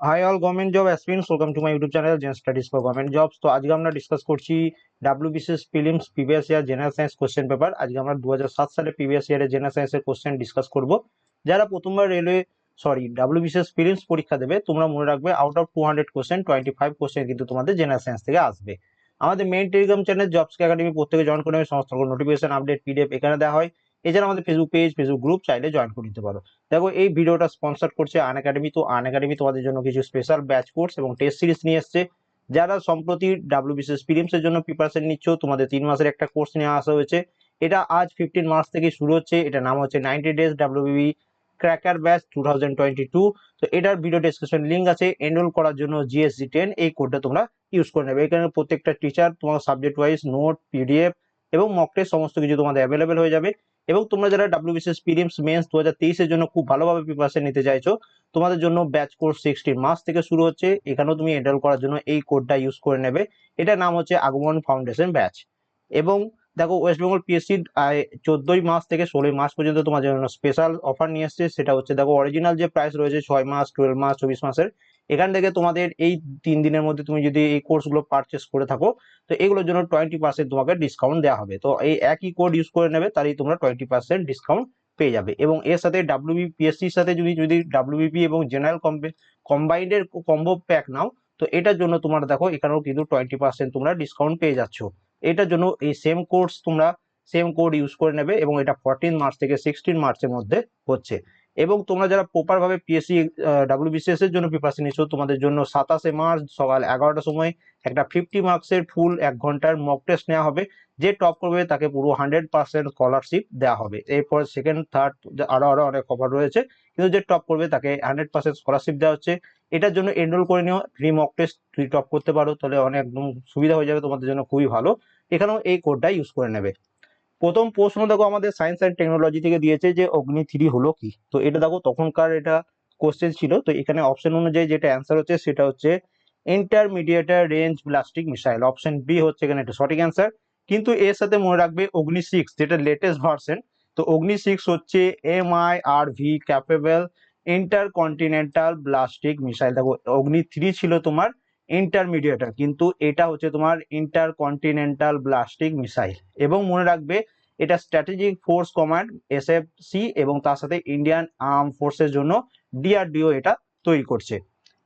Hi all government job aspirants welcome to my YouTube channel gen studies for government jobs তো আজকে আমরা discuss করছি WBCS prelims previous year general science question paper আজকে আমরা দু হাজার সাত সালে প্রিভিয়াস ইয়ারের জেনারেল সায়েন্সের কোশ্চেন ডিসকাস করব। যারা প্রথমবার railway sorry W BCS prelims পরীক্ষা দেবে, তোমরা মনে রাখবে out of two hundred question twenty five question কিন্তু তোমাদের জেনারেল সায়েন্স থেকে আসবে। আমাদের main telegram channel jobs academy প্রত্যেকে জয়েন করে সমস্ত নোটিফিকেশন আপডেট পিডিএফ এখানে দেওয়া হয়। এছাড়া আমাদের ফেসবুক পেজ ফেসবুক গ্রুপ চাইলে জয়েন করে নিতে পারো। দেখো, এই ভিডিওটা স্পন্সর করছে আন একাডেমি তো আন একাডেমি তোমাদের জন্য কিছু স্পেশাল ব্যাচ কোর্স এবং টেস্ট সিরিজ নিয়ে এসছে। যারা সম্প্রতি ডাব্লিউবিসিএস ফিলিমস এর জন্য প্রিপারেশন নিচ্ছ, তোমাদের তিন মাসের একটা কোর্স নিয়ে আসা হয়েছে। এটা আজ ফিফটিন মার্চ থেকে শুরু হচ্ছে। এটা নাম হচ্ছে ninety days WB cracker batch two thousand twenty two তো এটার ভিডিও ডিসক্রিপশন লিঙ্ক আছে। এনরোল করার জন্য জিএসজি টেন এই কোডটা তোমরা ইউজ করে নেবে। এখানে প্রত্যেকটা টিচার তোমার সাবজেক্ট ওয়াইজ নোট পিডিএফ এবং মক সমস্ত কিছু তোমাদের অ্যাভেলেবেল হয়ে যাবে। এবং তোমরা যারা ডাব্লিউবিসিএস পিডিএমস মেন্স দু হাজার তেইশের জন্য খুব ভালোভাবে প্রিপারেশন নিতে চাইছো, তোমাদের জন্য ব্যাচ কোর্স সিক্সটিন মাস থেকে শুরু হচ্ছে। এখানেও তুমি এনরোল করার জন্য এই কোডটা ইউজ করে নেবে। এটার নাম হচ্ছে আগমন ফাউন্ডেশন ব্যাচ এবং দেখো ওয়েস্ট বেঙ্গল পিএসসি চোদ্দই মাস থেকে ষোলোই মাস পর্যন্ত তোমার জন্য স্পেশাল অফার নিয়ে এসছে সেটা হচ্ছে দেখো অরিজিনাল যে প্রাইস রয়েছে ছয় মাস টুয়েলভ মাস, চব্বিশ মাসের, এখান থেকে তোমাদের এই তিন দিনের মধ্যে তুমি যদি এই কোর্সগুলো পারচেস করে থাকো, তো এগুলোর জন্য টোয়েন্টি পার্সেন্ট তোমাকে ডিসকাউন্ট দেওয়া হবে। তো এই একই কোড ইউজ করে নেবে, তাহলেই তোমরা টোয়েন্টি পার্সেন্ট ডিসকাউন্ট পেয়ে যাবে। এবং এর সাথে ডাব্লিউবি পিএসসির সাথে যদি যদি ডাব্লিউবিপি এবং জেনারেল কম্বাইন্ডের কম্বো প্যাক নাও, তো এটার জন্য তোমরা দেখো এখানেও কিন্তু টোয়েন্টি পার্সেন্ট তোমরা ডিসকাউন্ট পেয়ে যাচ্ছ। এটার জন্য এই সেম কোর্স তোমরা সেম কোড ইউজ করে নেবে এবং এটা ফোরটিন মার্চ থেকে সিক্সটিন মার্চের মধ্যে হচ্ছে। এবং তোমরা যারা প্রপার ভাবে পিএসসি ডাব্লিউবিসিএস এর জন্য প্রিপারেশন নিচ্ছ তোমাদের জন্য সাতাশে মার্চ সকাল এগারোটার সময় একটা ফিফটি মার্কসের ফুল এক ঘণ্টার মক টেস্ট নেওয়া হবে, যে টপ করবে তাকে পুরো হান্ড্রেড পার্সেন্ট স্কলারশিপ দেওয়া হবে। এরপর সেকেন্ড থার্ড আরও আরও অনেক অফার রয়েছে, কিন্তু যে টপ করবে তাকে হান্ড্রেড পার্সেন্ট স্কলারশিপ দেওয়া হচ্ছে। এটার জন্য এনরোল করে নিও ফ্রি মক টেস্ট তুমি টপ করতে পারো, তাহলে অনেক একদম সুবিধা হয়ে যাবে তোমাদের জন্য, খুবই ভালো। এখানেও এই কোডটা ইউজ করে নেবে। প্রথম প্রশ্ন দেখো, আমাদের সায়েন্স অ্যান্ড টেকনোলজি থেকে দিয়েছে যে অগ্নি থ্রি হলো কি? তো এটা দেখো, তখনকার এটা কোশ্চেন ছিল, তো এখানে অপশন অনুযায়ী যেটা অ্যান্সার হচ্ছে সেটা হচ্ছে ইন্টারমিডিয়েটার range ballistic missile option B হচ্ছে এখানে এটা সঠিক অ্যান্সার কিন্তু এর সাথে মনে রাখবে অগ্নি সিক্স যেটা লেটেস্ট ভার্সন তো অগ্নি সিক্স হচ্ছে M I R V capable intercontinental ballistic missile দেখো, অগ্নি থ্রি ছিল তোমার ইন্টারমিডিয়েটার কিন্তু এটা হচ্ছে তোমার ইন্টারকন্টিনেন্টাল ব্লাস্টিক মিসাইল এবং মনে রাখবে, এটা স্ট্র্যাটেজিক ফোর্স কমান্ড এসএফসি এবং তার সাথে ইন্ডিয়ান আর্ম ফোর্সের জন্য ডিআরডিও এটা তৈরি করছে।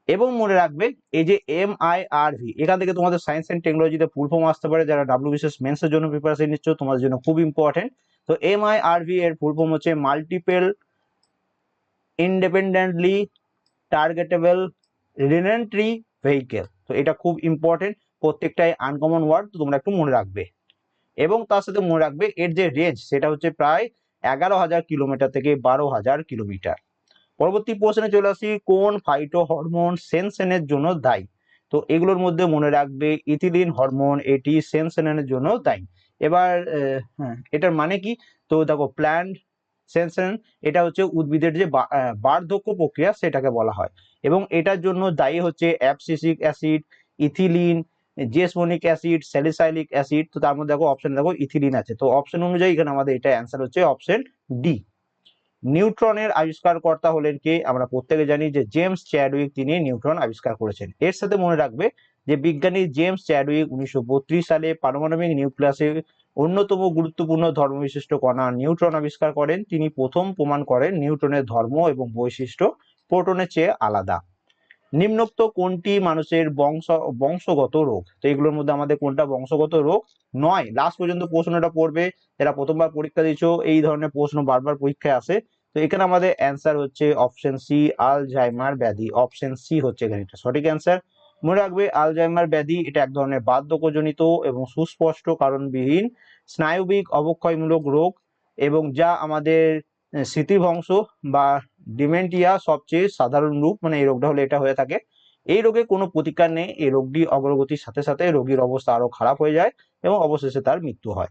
এবং মনে রাখবে, এই যে এম আই আর ভি এখান থেকে তোমাদের সায়েন্স অ্যান্ড টেকনোলজিতে ফুল ফর্ম আসতে পারে, যারা ডাব্লিউবিসিএস মেন্সের জন্য প্রিপারেশন নিচ্ছ, তোমাদের জন্য খুব ইম্পর্টেন্ট তো এম আই আর ভি এর ফুল ফর্ম হচ্ছে multiple independently targetable re-entry vehicle তো এটা খুব ইম্পর্টেন্ট প্রত্যেকটাই আনকমন ওয়ার্ড তো তোমরা একটু মনে রাখবে। এবং তার সাথে মনে রাখবে, এর যে রেঞ্জ সেটা হচ্ছে প্রায় এগারো হাজার কিলোমিটার থেকে বারো হাজার কিলোমিটার। পরবর্তী প্রশ্নে চলে আসি, কোন ফাইটো হরমোন সেনসেনের জন্য দায়ী? তো এগুলোর মধ্যে মনে রাখবে, ইথিলিন হরমোন এটি সেনসেনের জন্য দায়ী। এবার হ্যাঁ এটার মানে কি? তো দেখো প্ল্যান্ট সেনসেন এটা হচ্ছে উদ্ভিদের যে বার্ধক্য প্রক্রিয়া সেটাকে বলা হয়। এবং এটার জন্য দায়ী হচ্ছে abscisic acid ethylene jasmonic acid salicylic acid তো তার মধ্যে দেখো অপশন দেখো ইথিলিন আছে। তো অপশন অনুযায়ী এখানে আমাদের এটা অ্যান্সার হচ্ছে অপশন ডি নিউট্রনের আবিষ্কারকর্তা হলেন কে? আমরা প্রত্যেকে জানি যে জেমস চ্যাডউইক তিনি নিউট্রন আবিষ্কার করেছেন। এর সাথে মনে রাখবে যে বিজ্ঞানী জেমস চ্যাডউইক উনিশশো বত্রিশ সালে পারমাণবিক নিউক্লিয়াসে অন্যতম গুরুত্বপূর্ণ ধর্মবিশিষ্ট কণা নিউট্রন আবিষ্কার করেন। তিনি প্রথম প্রমাণ করেন নিউটনের ধর্ম এবং বৈশিষ্ট্য প্রোটনের চেয়ে আলাদা। নিম্নোক্ত কোনটি মানুষের বংশ, বংশগত রোগ? তো এগুলোর মধ্যে আমাদের কোনটা বংশগত রোগ? নয়। লাস্ট পর্যন্ত প্রশ্নটা পড়বে। যারা প্রথমবার পরীক্ষা দিচ্ছ এই ধরনের প্রশ্ন বারবার পরীক্ষায় আসে। তো এখানে আমাদের অ্যান্সার হচ্ছে অপশন সি আলজাইমার ব্যাধি। অপশন সি হচ্ছে এখানে সঠিক অ্যান্সার মনে রাখবে আলজাইমার ব্যাধি এটা এক ধরনের বার্ধক্যজনিত এবং সুস্পষ্ট কারণবিহীন স্নায়ুবিক অবক্ষয়মূলক রোগ এবং যা আমাদের স্মৃতিভংশ বা ডিমেন্টিয়া সবচেয়ে সাধারণ রূপ। মানে এই রোগটা হলে এটা হয়ে থাকে। এই রোগে কোনো প্রতিকার নেই। এই রোগটি অগ্রগতির সাথে সাথে রোগীর অবস্থা আরও খারাপ হয়ে যায় এবং অবশেষে তার মৃত্যু হয়।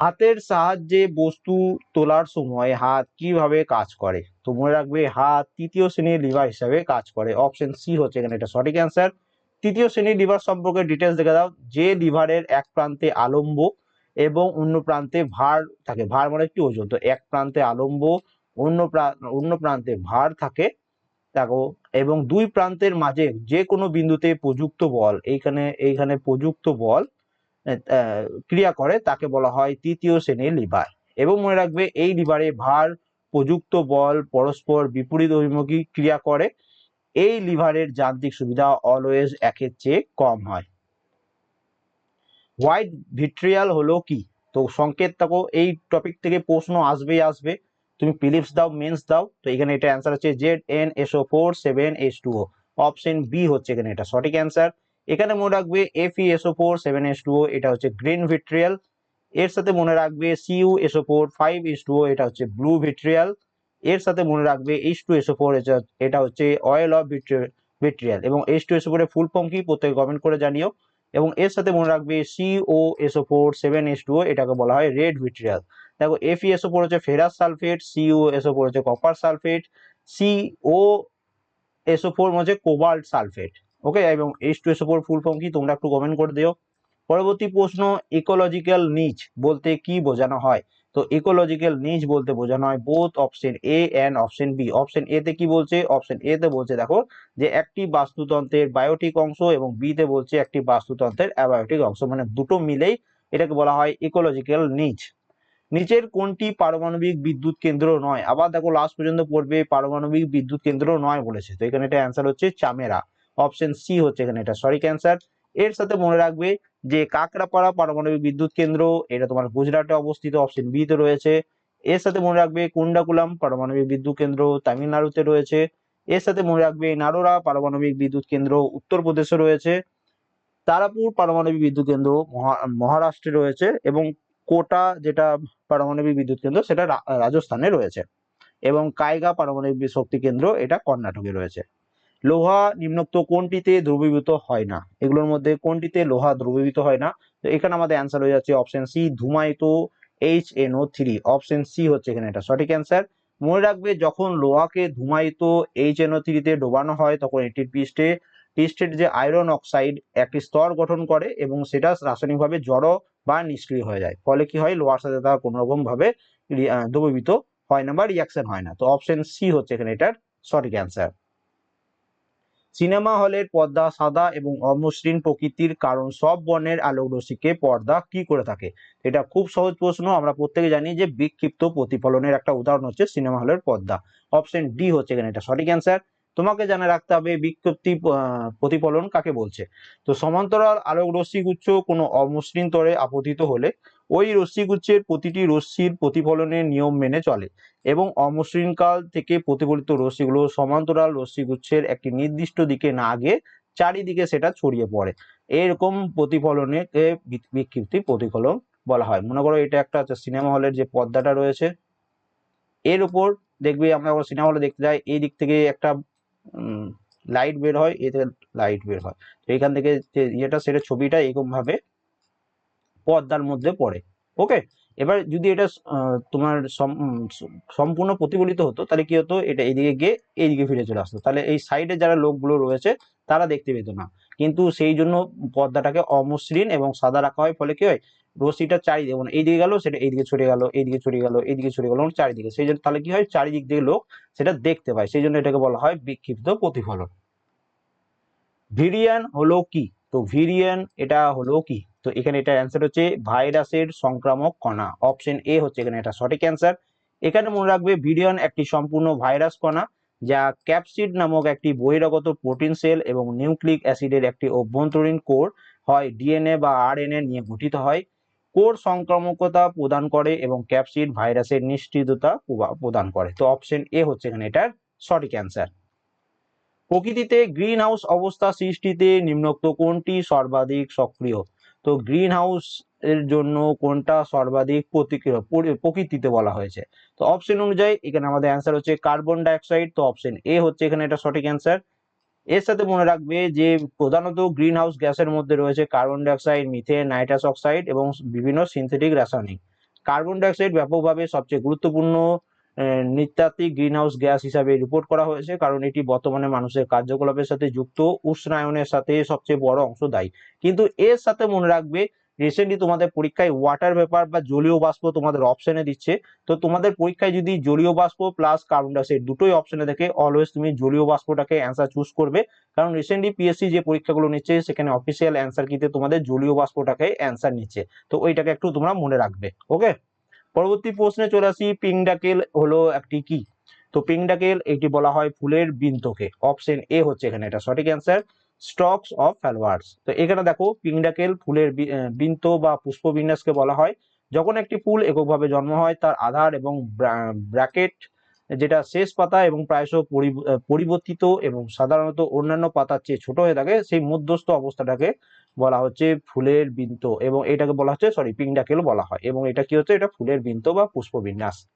হাতের সাহায্যে বস্তু তোলার সময় হাত কীভাবে কাজ করে? তো মনে রাখবে হাত তৃতীয় শ্রেণির লিভার হিসাবে কাজ করে। অপশন সি হচ্ছে এখানে এটা সঠিক অ্যান্সার তৃতীয় শ্রেণির লিভার সম্পর্কে ডিটেলস দেখে দাও। যে লিভারের এক প্রান্তে আলম্ব এবং অন্য প্রান্তে ভার থাকে। ভার মানে একটি ওজন। তো এক প্রান্তে আলম্ব, অন্য অন্য প্রান্তে ভার থাকে। দেখো, এবং দুই প্রান্তের মাঝে যে কোনো বিন্দুতে প্রযুক্ত বল, এইখানে এইখানে প্রযুক্ত বল ক্রিয়া করে, তাকে বলা হয় তৃতীয় শ্রেণির লিভার এবং মনে রাখবে, এই লিভারে ভার প্রযুক্ত বল, পরস্পর বিপরীত অভিমুখী ক্রিয়া করে, এই লিভারের যান্ত্রিক সুবিধা অলওয়েজ একের চেয়ে কম হয়। হোয়াইট ভিট্রিয়াল হলো কি? তো সংকেত থাকো এই টপিক থেকে প্রশ্ন আসবেই আসবে। তুমি পিলিপস দাও মেন্স দাও, তো এখানে এটা অ্যান্সার হচ্ছে Z N S O four seven S two O option B হচ্ছে এখানে এটা, সঠিক অ্যান্সার এখানে মনে রাখবে F E S O four seven S two O এটা হচ্ছে গ্রিন ভিট্রিয়াল এর সাথে মনে রাখবে C U S O four five S two এটা হচ্ছে ব্লু ভিট্রিয়াল এর সাথে মনে রাখবে এইচ টু এসও ফোর এটা হচ্ছে অয়েল অফ ভিট্রিয়াল এবং H two S O four full form কি? প্রত্যেকে কমেন্ট করে জানিও। এবং এর সাথে মনে রাখবে C O S O four seven S two এটাকে বলা হয় রেড ভিট্রিয়াল দেখো এফ এসও ফোর হচ্ছে ferrous sulphate C O S O four হচ্ছে copper sulphate C O S O four হচ্ছে কোবাল্ট সালফেট ওকে এবং H two S O four full form কি? তোমরা একটু কমেন্ট করে দিও। পরবর্তী প্রশ্ন ইকোলজিক্যাল নিচ বলতে কি বোঝানো হয়? তো ইকোলজিক্যাল নিচ বলতে বোঝানো হয় both option A and option B option A তে কি বলছে? অপশন এ তে বলছে, দেখো, যে একটি বাস্তুতন্ত্রের বায়োটিক অংশ এবং বি তে বলছে একটি বাস্তুতন্ত্রের অ্যাবায়োটিক অংশ। মানে দুটো মিলেই এটাকে বলা হয় ইকোলজিক্যাল নিচ নিচের কোনটি পারমাণবিক বিদ্যুৎ কেন্দ্র নয়? আবার দেখো লাস্ট পর্যন্ত পড়বে, পারমাণবিক বিদ্যুৎ কেন্দ্র নয় বলেছে। তো এখানে এটা অ্যান্সার হচ্ছে চামেরা। অপশন সি হচ্ছে এখানে এটা। সঠিক অ্যান্সার এর সাথে মনে রাখবে যে কাকড়াপাড়া পারমাণবিক বিদ্যুৎ কেন্দ্র, এটা তোমার গুজরাটে অবস্থিত অপশন বি তে রয়েছে। এর সাথে মনে রাখবে কুন্ডাকুলাম পারমাণবিক বিদ্যুৎ কেন্দ্র, তামিলনাড়ুতে রয়েছে। এর সাথে মনে রাখবে নারোরা পারমাণবিক বিদ্যুৎ কেন্দ্র, উত্তরপ্রদেশে রয়েছে। তারাপুর পারমাণবিক বিদ্যুৎ কেন্দ্র, মহা- মহারাষ্ট্রে রয়েছে এবং কোটা যেটা পারমাণবিক বিদ্যুৎ কেন্দ্র, সেটা রাজস্থানে রয়েছে। এবং কায়গা পারমাণবিক শক্তি কেন্দ্র, এটা কর্ণাটকে রয়েছে। লোহা নিম্নোক্ত কোনটিতে দ্রবীভূত হয় না? এগুলোর মধ্যে কোনটিতে লোহা দ্রবীভূত হয় না? তো এখানে আমাদের অ্যান্সার হয়ে যাচ্ছে option C ধুমায়িত H N O three option C হচ্ছে এখানে এটা। সঠিক অ্যান্সার মনে রাখবে যখন লোহাকে ধুমায়িত এইচ এন ও থ্রিতে ডোবানো হয়, তখন এটির পৃষ্ঠে, পৃষ্ঠের যে আয়রন অক্সাইড একটি স্তর গঠন করে এবং সেটা রাসায়নিকভাবে জড় বা নিষ্ক্রিয় হয়ে যায়। ফলে কি হয়? লোহার সাথে তার কোনো রকম ভাবে দ্রবীভূত হয় না বা রিয়াকশন হয় না। তো অপশন সি হচ্ছে এখানে এটার সঠিক অ্যান্সার সিনেমা হলের পর্দা সাদা এবং অমসৃণ প্রকৃতির কারণ, সব বর্ণের আলোক রশ্মিকে পর্দা কি করে থাকে? এটা খুব সহজ প্রশ্ন, আমরা প্রত্যেকে জানি যে বিক্ষিপ্ত প্রতিফলনের একটা উদাহরণ হচ্ছে সিনেমা হলের পর্দা। অপশন ডি হচ্ছে এখানে এটা সঠিক অ্যান্সার তোমাকে জানা রাখতে হবে বিক্ষিপ্তি প্রতিফলন কাকে বলছে? তো সমান্তরাল আলোক রশ্মিগুচ্ছ কোনো অমসৃণ তরে আপতিত হলে ওই রশ্মিগুচ্ছের প্রতিটি রশ্মির প্রতিফলনের নিয়ম মেনে চলে এবং অমসৃণকাল থেকে প্রতিফলিত রশ্মিগুলো সমান্তরাল রশ্মিগুচ্ছের একটি নির্দিষ্ট দিকে না গিয়ে চারিদিকে সেটা ছড়িয়ে পড়ে। এরকম প্রতিফলনে বিক্ষিপ্তি প্রতিফলন বলা হয়। মনে করো এটা একটা সিনেমা হলের যে পর্দাটা রয়েছে, এর উপর দেখবে আমরা সিনেমা হলে দেখতে যাই, এই দিক থেকে একটা লাইট বের হয়, এতে লাইট বের হয়। তো এখান থেকে ইয়েটা, সেটা ছবিটা এরকম ভাবে পর্দার মধ্যে পড়ে। ওকে এবার যদি এটা তোমার সম্পূর্ণ প্রতিফলিত হতো, তাহলে কি হতো? এটা এইদিকে গিয়ে এইদিকে ফিরে চলে আসতো। তাহলে এই সাইডে যারা লোকগুলো রয়েছে, তারা দেখতে পেত না। কিন্তু সেই জন্য পর্দাটাকে অমসৃণ এবং সাদা রাখা হয়। ফলে কি হয়? রশ্মিটা চারিদিকে মানে এইদিকে গেল, সেটা এইদিকে ছড়িয়ে গেল, এইদিকে ছড়িয়ে গেল, এইদিকে ছড়িয়ে গেল মানে চারিদিকে। সেই জন্য তাহলে কি হয়? চারিদিক থেকে লোক সেটা দেখতে পায়। সেই জন্য এটাকে বলা হয় বিক্ষিপ্ত প্রতিফলন। ভিরিয়ান হলো কি? তো ভিরিয়ান এটা হলো কি? তো এখানে এটা অ্যান্সার হচ্ছে ভাইরাসের সংক্রামক কণা। অপশন এ হচ্ছে এখানে এটা সঠিক অ্যান্সার এখানে মনে রাখবে ভিডিয়ন একটি সম্পূর্ণ ভাইরাস কণা, যা ক্যাপসিড নামক একটি বহিরাগত প্রোটিন সেল এবং নিউক্লিক অ্যাসিডের একটি অভ্যন্তরীণ কোর হয় ডিএনএ বা আরএনএ নিয়ে গঠিত হয়। কোর সংক্রামকতা প্রদান করে এবং ক্যাপসিড ভাইরাসের নিশ্চিততা প্রদান করে। তো অপশন এ হচ্ছে এখানে এটার সঠিক অ্যান্সার প্রকৃতিতে গ্রিন হাউস অবস্থা সৃষ্টিতে নিম্নোক্ত কোনটি সর্বাধিক সক্রিয়? তো গ্রিন হাউস এর জন্য কোনটা সর্বাধিক প্রতিক্রিয়া প্রকৃতিতে বলা হয়েছে? তো অপশন অনুযায়ী এখানে আমাদের অ্যান্সার হচ্ছে কার্বন ডাইঅক্সাইড তো অপশন এ হচ্ছে এখানে এটা সঠিক অ্যান্সার এর সাথে মনে রাখবে যে প্রধানত গ্রিন হাউস গ্যাসের মধ্যে রয়েছে carbon dioxide methane nitrous oxide এবং বিভিন্ন সিনথেটিক রাসায়নিক। কার্বন ডাইঅক্সাইড ব্যাপকভাবে সবচেয়ে গুরুত্বপূর্ণ নৃতাত্ত্বিক গ্রিন হাউস গ্যাস হিসাবে রিপোর্ট করা হয়েছে, কারণ এটি বর্তমানে মানুষের কার্যকলাপের সাথে যুক্ত, উষ্ণায়নের সাথে সবচেয়ে বড় অংশ দায়ী। কিন্তু এর সাথে মনে রাখবে রিসেন্টলি তোমাদের পরীক্ষায় ওয়াটার পেপার বা জলীয় বাষ্প তোমাদের অপশনে দিচ্ছে। তো তোমাদের পরীক্ষায় যদি জলীয় বাষ্প প্লাস কার্বন ডাইঅক্সাইড দুটোই অপশনে দেখে অলওয়েজ তুমি জলীয় বাষ্পটাকে অ্যান্সার চুজ করবে। কারণ রিসেন্টলি পিএসসি যে পরীক্ষাগুলো নিচ্ছে, সেখানে অফিসিয়াল অ্যান্সার কিতে তোমাদের জলীয় বাষ্পটাকে অ্যান্সার নিচ্ছে। তো ওইটাকে একটু তোমরা মনে রাখবে ওকে পরবর্তী প্রশ্নে চলে আসি পিংডাকেল হলো একটি কি? তো পিংডাকেল এটি বলা হয় ফুলের বৃন্তকে অপশন এ হচ্ছে এখানে এটা। সঠিক অ্যান্সার স্টকস অফ ফ্যালোয়ার্স তো এখানে দেখো পিংডাকেল ফুলের বৃন্ত বা পুষ্পবিন্যাসকে বলা হয়। যখন একটি ফুল এককভাবে জন্ম হয়, তার আধার এবং ব্র্যাকেট যেটা শেষ পাতা এবং প্রায়শ পরি- পরিবর্তিত এবং সাধারণত অন্যান্য পাতার চেয়ে ছোট হয়ে থাকে, সেই মধ্যস্থ অবস্থাটাকে বলা হচ্ছে ফুলের বিন্ত এবং এটাকে বলা হচ্ছে সরি পিংডাকেল বলা হয় এবং এটা কি হচ্ছে? এটা ফুলের বিন্ত বা পুষ্পবিন্যাস।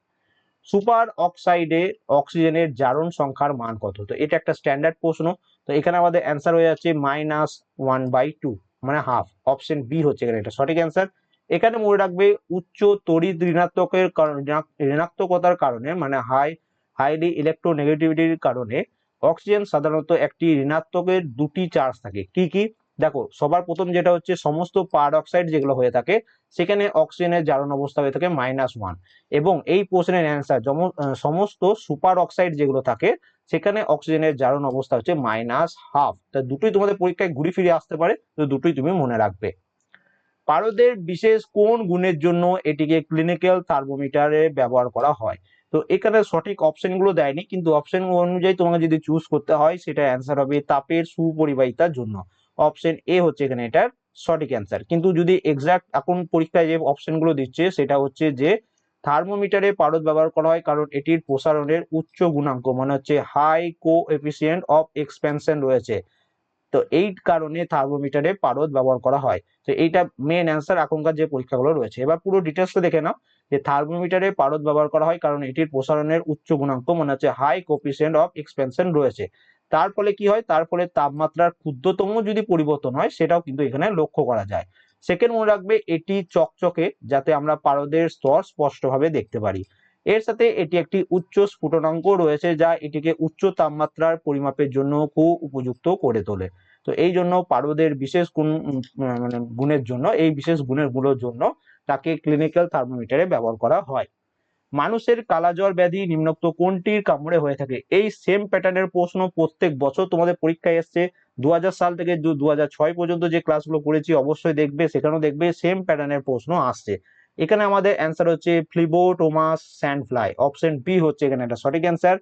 সুপার অক্সাইডে অক্সিজেনের জারণ সংখ্যার মান কত? তো এটা একটা স্ট্যান্ডার্ড প্রশ্ন। তো এখানে আমাদের অ্যান্সার হয়ে যাচ্ছে মাইনাস ওয়ান বাই টু মানে হাফ অপশন বি হচ্ছে এখানে এটা সঠিক অ্যান্সার এখানে মনে রাখবে উচ্চ তড়িৎ ঋণাত্মকের কারণে, ঋণাত্মকতার কারণে মানে হাই হাইলি ইলেকট্রোনেগেটিভিটির কারণে অক্সিজেন সাধারণত একটি ঋণাত্মকের দুটি চার্জ থাকে। কি কি? দেখো, সবার প্রথম যেটা হচ্ছে, সমস্ত পার অক্সাইড যেগুলো হয়ে থাকে, সেখানে অক্সিজেনের জারণ অবস্থা হয়ে থাকে মাইনাস ওয়ান এবং এই প্রশ্নের অ্যান্সার সমস্ত সুপার অক্সাইড যেগুলো থাকে, সেখানে অক্সিজেনের জারণ অবস্থা হচ্ছে মাইনাস হাফ তা দুটোই তোমাদের পরীক্ষায় ঘুরে ফিরে আসতে পারে, তো দুটোই তুমি মনে রাখবে। পারদের বিশেষ কোন গুণের জন্য এটিকে ক্লিনিক্যাল থার্মোমিটারে ব্যবহার করা হয়? তো এখানে সঠিক অপশনগুলো দেয়নি, কিন্তু অপশন অনুযায়ী তোমাকে যদি চুজ করতে হয়, সেটা অ্যান্সার হবে তাপের সুপরিবাহিতার জন্য। অপশন এ হচ্ছে এখানে এটার সঠিক অ্যান্সার কিন্তু যদি এক্সাক্ট এখন পরীক্ষায় যে অপশনগুলো দিচ্ছে, সেটা হচ্ছে যে থার্মোমিটারে পারদ ব্যবহার করা হয়, কারণ এটির প্রসারণের উচ্চ গুণাঙ্ক মানে হচ্ছে high coefficient of expansion রয়েছে। তো এই কারণে থার্মোমিটারে পারদ ব্যবহার করা হয়। তো এইটা মেন অ্যান্সার এখনকার যে পরীক্ষাগুলো রয়েছে। এবার পুরো ডিটেলসটা দেখে নাও। যে থার্মোমিটারে পারদ ব্যবহার করা হয় কারণ এটির প্রসারণের উচ্চ গুণাঙ্ক মানে হচ্ছে হাই কোপিসিয়েন্ট অফ এক্সপেনশন রয়েছে। তার ফলে কি হয়? তার ফলে তাপমাত্রার ক্ষুদ্রতম যদি পরিবর্তন হয়, সেটাও কিন্তু এখানে লক্ষ্য করা যায়। সেকেন্ড মনে রাখবে, এটি চকচকে, যাতে আমরা পারদের স্তর স্পষ্টভাবে দেখতে পারি। এর সাথে এটি একটি উচ্চ স্ফুটনাঙ্ক রয়েছে, যা এটিকে উচ্চ তাপমাত্রার পরিমাপের জন্য খুব উপযুক্ত করে তোলে। তো এই জন্য পারদের বিশেষ গুণ মানে গুণের জন্য, এই বিশেষ গুণেরগুলোর জন্য তাকে ক্লিনিক্যাল থার্মোমিটারে ব্যবহার করা হয়। মানুষের কালাজ্বর ব্যাধি নিম্নোক্ত কোনটির কামড়ে হয়ে থাকে? এই সেম প্যাটার্নের প্রশ্ন প্রত্যেক বছর তোমাদের পরীক্ষায় এসছে। দু হাজার সাল থেকে দু পর্যন্ত যে ক্লাসগুলো করেছি অবশ্যই দেখবে, সেখানেও দেখবে সেম প্যাটার্নের প্রশ্ন আসছে। এখানে আমাদের অ্যান্সার হচ্ছে ফ্লিবোটোমাস স্যান্ডফ্লাই অপশন বি হচ্ছে এখানে একটা সঠিক অ্যান্সার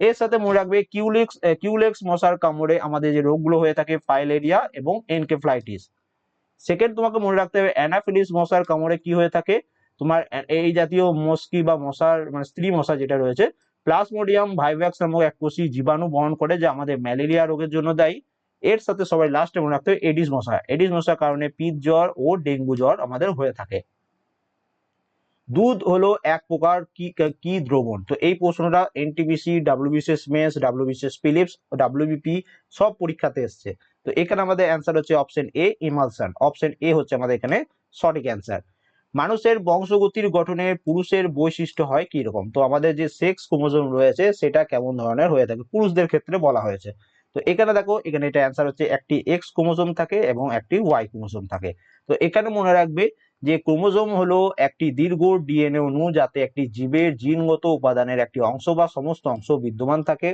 এর সাথে মনে রাখবে কিউলিক্স কিউলেক্স মশার কামড়ে আমাদের যে রোগগুলো হয়ে থাকে ফাইলেরিয়া এবং এনকেফ্লাইটিস সেকেন্ড তোমাকে মনে রাখতে হবে, অ্যানাফিলিস মশার কামড়ে কি হয়ে থাকে? তোমার এই জাতীয় মস্কি বা মশার মানে স্ত্রী মশা যেটা রয়েছে প্লাসমোডিয়াম ভাইভ্যাক্স নামক এক কোষী জীবাণু বহন করে যা আমাদের ম্যালেরিয়া রোগের জন্য দায়ী। এর সাথে সবাই লাস্টে মনে রাখতে হবে এডিস মশা। এডিস মশার কারণে পিত জ্বর ও ডেঙ্গু জ্বর আমাদের হয়ে থাকে। দুধ হলো এক প্রকার কি কি দ্রবণ? তো এই প্রশ্নটা এনটিপিসি ডাব্লিউবিসিএস মেস ডাব্লিউবিসিএস ফিলিপস ডাব্লিউবিপি সব পরীক্ষাতে এসছে। তো এখানে আমাদের অ্যান্সার হচ্ছে অপশন এ ইমালসান অপশন এ হচ্ছে আমাদের এখানে সঠিক অ্যান্সার মানুষের বংশগতির গঠনে পুরুষের বৈশিষ্ট্য হয় কি রকম তো আমাদের যে সেক্স ক্রোমোজোম রয়েছে, সেটা কেমন ধরনের হয়ে থাকে? পুরুষদের ক্ষেত্রে বলা হয়েছে। তো এখানে দেখো, এখানে এটা অ্যান্সার হচ্ছে একটি এক্স ক্রোমোজোম থাকে এবং একটি ওয়াই ক্রোমোজোম থাকে। তো এখানে মনে রাখবে যে ক্রোমোজোম হলো একটি দীর্ঘ ডিএনএ অণু যাতে একটি জীবের জিনগত উপাদানের একটি অংশ বা সমস্ত অংশ বিদ্যমান থাকে।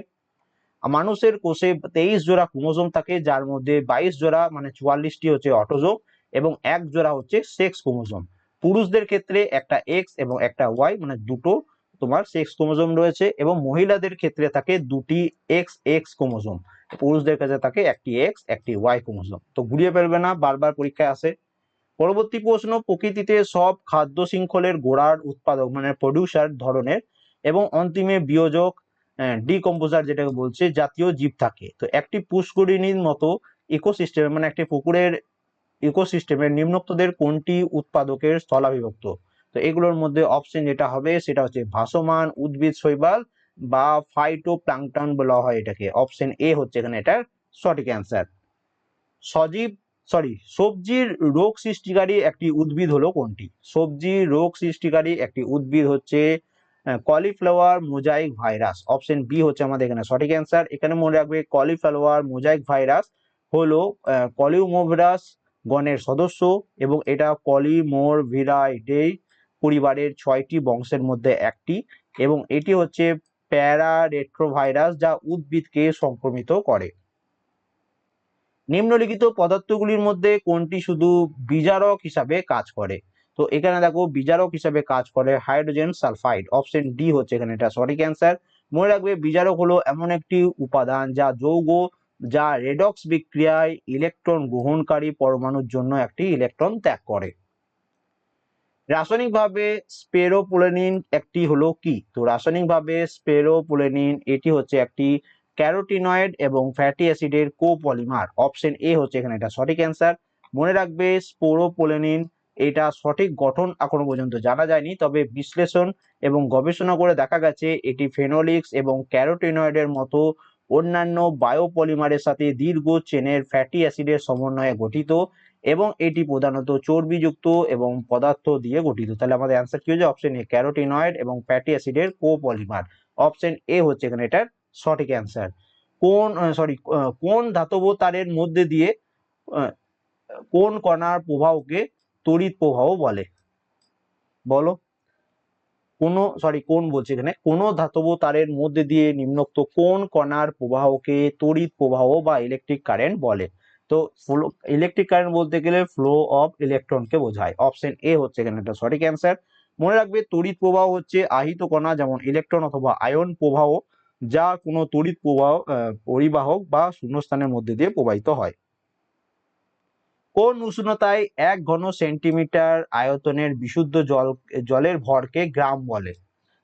মানুষের কোষে তেইশ জোড়া ক্রোমোজোম থাকে, যার মধ্যে বাইশ জোড়া মানে চুয়াল্লিশটি হচ্ছে অটোজোম এবং এক জোড়া হচ্ছে সেক্স ক্রোমোজোম। পুরুষদের ক্ষেত্রে একটা এক্স এবং একটা ওয়াই মানে দুটো তোমার সেক্স ক্রোমোজোম রয়েছে এবং মহিলাদের ক্ষেত্রে থাকে দুটি এক্স এক্স ক্রোমোজোম। পুরুষদের কাছে থাকে একটি এক্স, একটি ওয়াই ক্রোমোজোম। তো ঘুরিয়ে ফেলবে না, বারবার পরীক্ষায় আসে। পরবর্তী প্রশ্ন, প্রকৃতিতে সব খাদ্য শৃঙ্খলের গোড়ার উৎপাদক মানে প্রডিউসার ধরনের এবং অন্তিমে বিয়োজক ডিকম্পোজার যেটাকে বলছে, জাতীয় জীব থাকে। তো একটি পুষ্করিণীর মতো ইকোসিস্টেম মানে একটি পুকুরের ইকোসিস্টেমের নিম্নোক্তদের কোনটি উৎপাদকের স্থলাভিভক্ত তো এগুলোর মধ্যে অপশন যেটা হবে, সেটা হচ্ছে ভাসমান, উদ্ভিদ শৈবাল বা ফাইটো প্লাংটন বলা হয় এটাকে। অপশন এ হচ্ছে এখানে এটার সঠিক অ্যান্সার সজীব সরি সবজির রোগ সৃষ্টিকারী একটি উদ্ভিদ হলো কোনটি? সবজির রোগ সৃষ্টিকারী একটি উদ্ভিদ হচ্ছে cauliflower mosaic virus option B হচ্ছে আমাদের এখানে সঠিক অ্যান্সার এখানে মনে রাখবে কলিফ্লাওয়ার মোজাইক ভাইরাস হলো কলিউমোভারাস গণের সদস্য এবং এটা পলিমোরভিরাইডে পরিবারের ছয়টি বংশের মধ্যে একটি এবং এটি হচ্ছে প্যারারেট্রোভাইরাস যা উদ্ভিদকে সংক্রমিত করে। নিম্নলিখিত পদার্থগুলির মধ্যে কোনটি শুধু বিজারক হিসাবে কাজ করে? তো এখানে দেখো বিজারক হিসাবে কাজ করে হাইড্রোজেন সালফাইড, অপশন ডি হচ্ছে এখানে এটা, সঠিক অ্যান্সার। মনে রাখবে বিজারক হলো এমন একটি উপাদান যা যৌগ, যা রেডক্স বিক্রিয়ায় ইলেকট্রন গ্রহণকারী পরমাণুর জন্য একটি ইলেকট্রন ত্যাগ করে। রাসায়নিকভাবে স্পেরোপোলেনিন একটি হলো কি? তো রাসায়নিকভাবে স্পেরোপোলেনিন, এটি হচ্ছে একটি ক্যারোটিনয়েড এবং ফ্যাটি অ্যাসিডের কোপলিমার, অপশন এ হচ্ছে এখানে এটা, সঠিক অ্যান্সার। মনে রাখবে স্পোরোপোলেনিন এটা সঠিক গঠন এখনও পর্যন্ত জানা যায়নি। তবে বিশ্লেষণ এবং গবেষণা করে দেখা গেছে, এটি ফেনোলিক্স এবং ক্যারোটিনয়েডের মতো অন্যান্য বায়োপলিমারের সাথে দীর্ঘ চেনের ফ্যাটি অ্যাসিডের সমন্বয়ে গঠিত এবং এটি প্রধানত চর্বিযুক্ত এবং পদার্থ দিয়ে গঠিত। তাহলে আমাদের অ্যান্সার কি হচ্ছে অপশন এ ক্যারোটিনয়েড এবং ফ্যাটি অ্যাসিডের কোপলিমার অপশন এ হচ্ছে এখানে এটার সঠিক অ্যান্সার কোন সরি কোন ধাতব তারের মধ্যে দিয়ে কোন কণার প্রবাহকে তড়িৎ প্রবাহ বলে। বলো। কোন সরি কোন বলছে এখানে? কোন ধাতব তারের মধ্যে দিয়ে নিম্নোক্ত কোন কণার প্রবাহকে তড়িৎ প্রবাহ বা ইলেকট্রিক কারেন্ট বলে? তো ফ্লো ইলেকট্রিক কারেন্ট বলতে গেলে ফ্লো অফ ইলেকট্রনকে বোঝায়। অপশন এ হচ্ছে এখানে একটা সঠিক অ্যান্সার মনে রাখবে, তড়িৎ প্রবাহ হচ্ছে আহিত কণা যেমন ইলেকট্রন অথবা আয়ন প্রবাহ, যা কোনো তড়িৎ প্রবাহ পরিবাহক বা শূন্যস্থানের মধ্যে দিয়ে প্রবাহিত হয়। কোন উষ্ণতায় এক ঘন সেন্টিমিটার আয়তনের বিশুদ্ধ জল, জলের ভরকে গ্রাম বলে?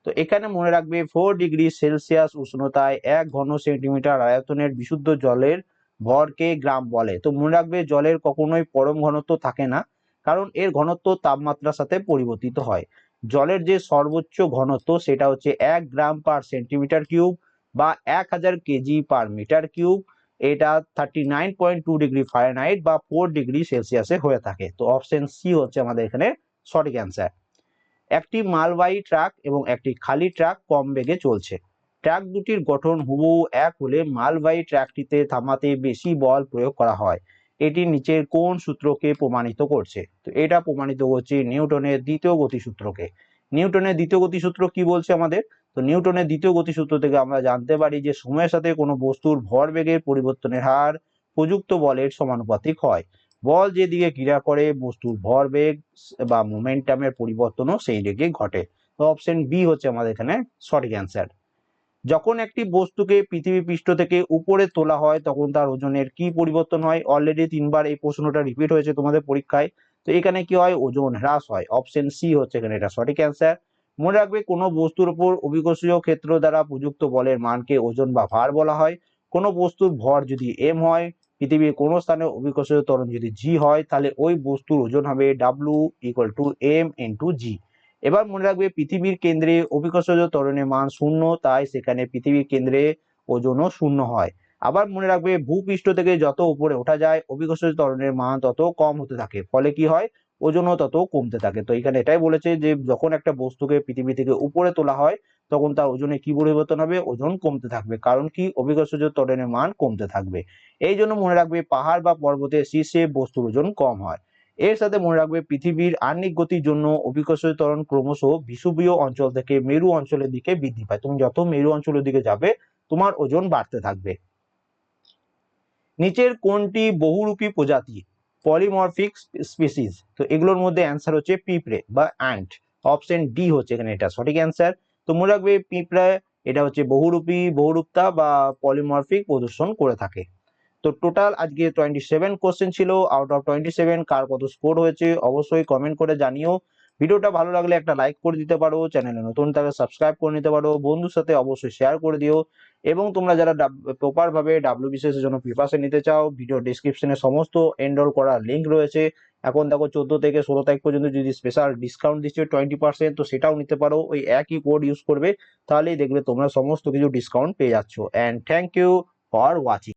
তো এখানে মনে রাখবে ফোর ডিগ্রি সেলসিয়াস উষ্ণতায় এক ঘন সেন্টিমিটার আয়তনের বিশুদ্ধ জলের ভরকে গ্রাম বলে। তো মনে রাখবে জলের কখনোই পরম ঘনত্ব থাকে না, কারণ এর ঘনত্ব তাপমাত্রার সাথে পরিবর্তিত হয়। জলের যে সর্বোচ্চ ঘনত্ব, সেটা হচ্ছে এক গ্রাম পার সেন্টিমিটার কিউব বা এক হাজার কেজি পার মিটার কিউব এটা thirty nine point two degree Fahrenheit বা ফোর ডিগ্রি সেলসিয়াসে হয়ে থাকে। তো অপশন সি হচ্ছে আমাদের এখানে সঠিক অ্যান্সার একটি মালবাহী ট্রাক এবং একটি খালি ট্রাক কম বেগে চলছে। ট্রাক দুটির গঠন হুবহু এক হলে মালবাহী ট্রাকটিতে থামাতে বেশি বল প্রয়োগ করা হয়। এটি নিচের কোন সূত্রকে প্রমাণিত করছে। তো এটা প্রমাণিত করছে নিউটনের দ্বিতীয় গতিসূত্রকে। নিউটনের দ্বিতীয় গতিসূত্র কি বলছে আমাদের? তো নিউটনের দ্বিতীয় গতিসূত্র থেকে আমরা জানতে পারি যে সময়ের সাথে কোনো বস্তুর ভরবেগের পরিবর্তনের হার প্রযুক্ত বলের সমানুপাতিক হয়। বল যেদিকে ক্রিয়া করে, বস্তুর ভরবেগ বা মোমেন্টামের পরিবর্তনও সেই দিকে ঘটে। তো অপশন বি হচ্ছে আমাদের এখানে সঠিক অ্যান্সার। যখন একটি বস্তুকে পৃথিবী পৃষ্ঠ থেকে উপরে তোলা হয়, তখন তার ওজনের কি পরিবর্তন হয়? অলরেডি তিনবার এই প্রশ্নটা রিপিট হয়েছে তোমাদের পরীক্ষায়। তো এখানে কি হয়? ওজন হ্রাস হয়। অপশন সি হচ্ছে এখানে এটা সঠিক অ্যান্সার। মনে রাখবে, কোনো বস্তুর উপর অভিকর্ষীয় ক্ষেত্র দ্বারা প্রযুক্ত বলের মানকে ওজন বা ভার বলা হয়। কোনো বস্তুর ভর যদি এম হয়, পৃথিবীর কোনো স্থানে অভিকর্ষীয় ত্বরণ যদি জি হয়, তাহলে ওই বস্তুর ওজন হবে W equal to M into G এবার মনে রাখবে, পৃথিবীর কেন্দ্রে অভিকর্ষজ ত্বরণের মান শূন্য, তাই সেখানে পৃথিবীর কেন্দ্রে ওজনও শূন্য হয়। আবার মনে রাখবে, ভূপৃষ্ঠ থেকে যত উপরে ওঠা যায় অভিকর্ষজ ত্বরণের মান তত কম হতে থাকে। ফলে কি হয়? ওজনও তত কমতে থাকে। তো এখানে এটাই বলেছে যে, যখন একটা বস্তুকে পৃথিবী থেকে উপরে তোলা হয়, তখন তার ওজনে কি পরিবর্তন হবে? ওজন কমতে থাকবে। কারণ কি? অভিকর্ষজ ত্বরণের মান কমতে থাকবে। এই জন্য মনে রাখবে, পাহাড় বা পর্বতের শীর্ষে বস্তুর ওজন কম হয়। এর সাথে মনে রাখবে, পৃথিবীর আহ্নিক গতির জন্য অভিকর্ষজ ত্বরণ ক্রমশ বিষুবীয় অঞ্চল থেকে মেরু অঞ্চলের দিকে বৃদ্ধি পায়। তুমি যত মেরু অঞ্চলের দিকে যাবে, তোমার ওজন বাড়তে থাকবে। নিচের কোনটি বহুরূপী প্রজাতি। পলিমরফিক স্পিসিস তো এগুলোর মধ্যে অ্যান্সার হচ্ছে পিঁপড়ে বা অ্যান্ট অপশন ডি হচ্ছে এখানে এটা, সঠিক অ্যান্সার তো মনে রাখবে পিঁপড়া এটা হচ্ছে বহুরূপী, বহুরূপতা বা পলিমরফিক প্রদর্শন করে থাকে। তো টোটাল আজকে টোয়েন্টি সেভেন কোশ্চেন ছিল আউট অফ টোয়েন্টি সেভেন কার কত স্কোর হয়েছে, অবশ্যই কমেন্ট করে জানিও। ভিডিওটা ভালো লাগলে একটা লাইক করে দিতে পারো চ্যানেলে নতুন তাহলে সাবস্ক্রাইব করে নিতে পারো, বন্ধুর সাথে অবশ্যই শেয়ার করে দিও, এবং তোমরা যারা প্রপার ভাবে ডাব্লিউ বিসিএস এর জন্য প্রিপারেশন নিতে চাও ভিডিও ডিসক্রিপশনে সমস্ত এনরোল করার লিঙ্ক রয়েছে। এখন দেখো চোদ্দ থেকে ষোলো তারিখ পর্যন্ত যদি স্পেশাল ডিসকাউন্ট দিচ্ছে টোয়েন্টি পার্সেন্ট তো সেটাও নিতে পারো, ওই একই কোড ইউজ করবে, তাহলেই দেখবে তোমরা সমস্ত কিছু ডিসকাউন্ট পেয়ে যাচ্ছ। And thank you for watching